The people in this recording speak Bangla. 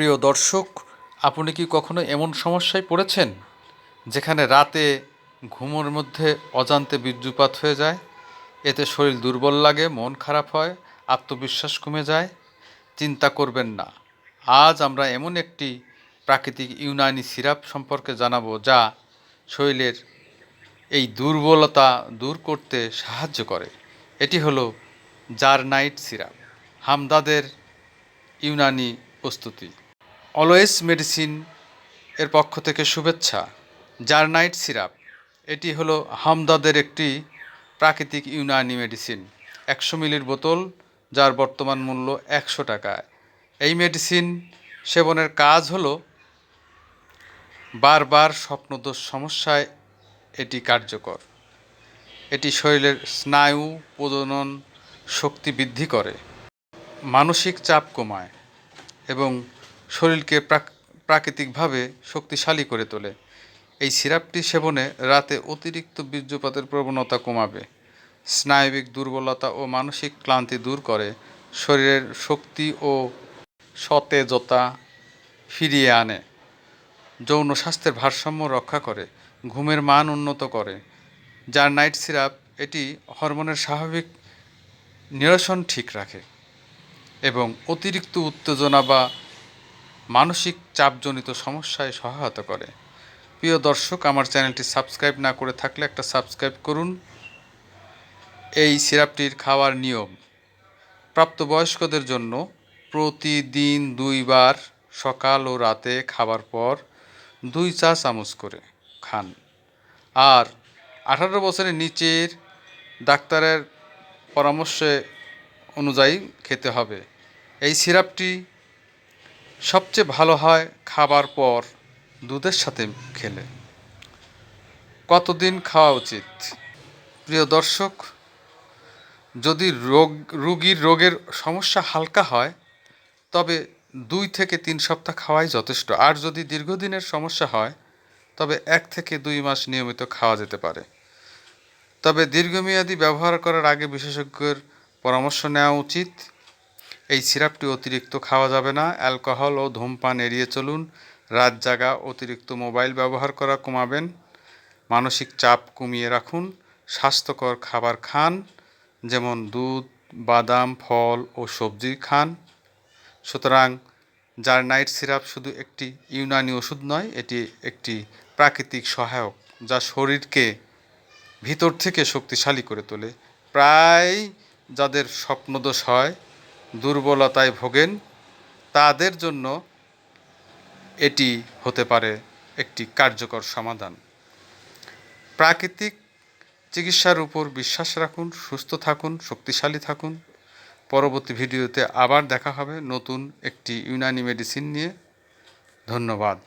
প্রিয় দর্শক, আপনি কি কখনো এমন সমস্যায় পড়েছেন যেখানে রাতে ঘুমোর মধ্যে অজান্তে বীর্যপাত হয়ে যায়, এতে শরীর দুর্বল লাগে, মন খারাপ হয়, আত্মবিশ্বাস কমে যায়? চিন্তা করবেন না। আজ আমরা এমন একটি প্রাকৃতিক ইউনানি সিরাপ সম্পর্কে জানাব যা শরীরের এই দুর্বলতা দূর করতে সাহায্য করে। এটি হলো জারনাইট সিরাপ, হামদাদের ইউনানি প্রস্তুতি। অলওয়েজ মেডিসিন এর পক্ষ থেকে শুভেচ্ছা। জারনাইট সিরাপ, এটি হলো হামদাদের একটি প্রাকৃতিক ইউনানি মেডিসিন। একশো মিলির বোতল, যার বর্তমান মূল্য একশো টাকা। এই মেডিসিন সেবনের কাজ হলো বারবার স্বপ্নদোষ সমস্যায় এটি কার্যকর। এটি শরীরের স্নায়ু প্রজনন শক্তি বৃদ্ধি করে, মানসিক চাপ কমায় এবং শরীরকে প্রাক- প্রাকৃতিকভাবে শক্তিশালী করে তোলে। এই সিরাপটি সেবনে রাতে অতিরিক্ত বীর্যপাতের প্রবণতা কমাবে। স্নায়বিক দুর্বলতা ও মানসিক ক্লান্তি দূর করে। শরীরের শক্তি ও সতেজতা ফিরিয়ে আনে। যৌন স্বাস্থ্যের ভারসাম্য রক্ষা করে। ঘুমের মান উন্নত করে। যার নাইট সিরাপ, এটি হরমোনের স্বাভাবিক নিরসন ঠিক রাখে এবং অতিরিক্ত উত্তেজনা বা মানসিক চাপজনিত সমস্যায় সহায়তা করে। প্রিয় দর্শক, আমার চ্যানেলটি সাবস্ক্রাইব না করে থাকলে একটা সাবস্ক্রাইব করুন। এই সিরাপটির খাওয়ার নিয়ম। প্রাপ্তবয়স্কদের জন্য প্রতিদিন দুইবার সকাল ও রাতে খাবার পর দুই চা চামচ করে খান। আর আঠারো বছরের নিচের ডাক্তারের পরামর্শে অনুযায়ী খেতে হবে। এই সিরাপটি সবচেয়ে ভালো হয় খাবার পর দুধের সাথে খেলে। কতদিন খাওয়া উচিত? প্রিয় দর্শক, যদি রোগ, রুগীর রোগের সমস্যা হালকা হয়, তবে দুই থেকে তিন সপ্তাহ খাওয়াই যথেষ্ট। আর যদি দীর্ঘদিনের সমস্যা হয়, তবে এক থেকে দুই মাস নিয়মিত খাওয়া যেতে পারে। তবে দীর্ঘমেয়াদী ব্যবহার করার আগে বিশেষজ্ঞের পরামর্শ নেওয়া উচিত। এই সিরাপটি অতিরিক্ত খাওয়া যাবে না, অ্যালকোহল ও ধূমপান এড়িয়ে চলুন, রাত জাগা অতিরিক্ত মোবাইল ব্যবহার করা কমাবেন, মানসিক চাপ কমিয়ে রাখুন, স্বাস্থ্যকর খাবার খান, যেমন দুধ, বাদাম, ফল ও সবজি খান। সুতরাং যার নাইট সিরাপ শুধু একটি ইউনানি ওষুধ নয়, এটি একটি প্রাকৃতিক সহায়ক, যা শরীরকে ভিতর থেকে শক্তিশালী করে তোলে। প্রায় যাদের স্বপ্নদোষ হয় দুর্বলতায় ভোগেন, তাদের জন্য এটি হতে পারে একটি কার্যকর সমাধান। প্রাকৃতিক চিকিৎসার উপর বিশ্বাস রাখুন, সুস্থ থাকুন, শক্তিশালী থাকুন। পরবর্তী ভিডিওতে আবার দেখা হবে নতুন একটি ইউনানি মেডিসিন নিয়ে। ধন্যবাদ।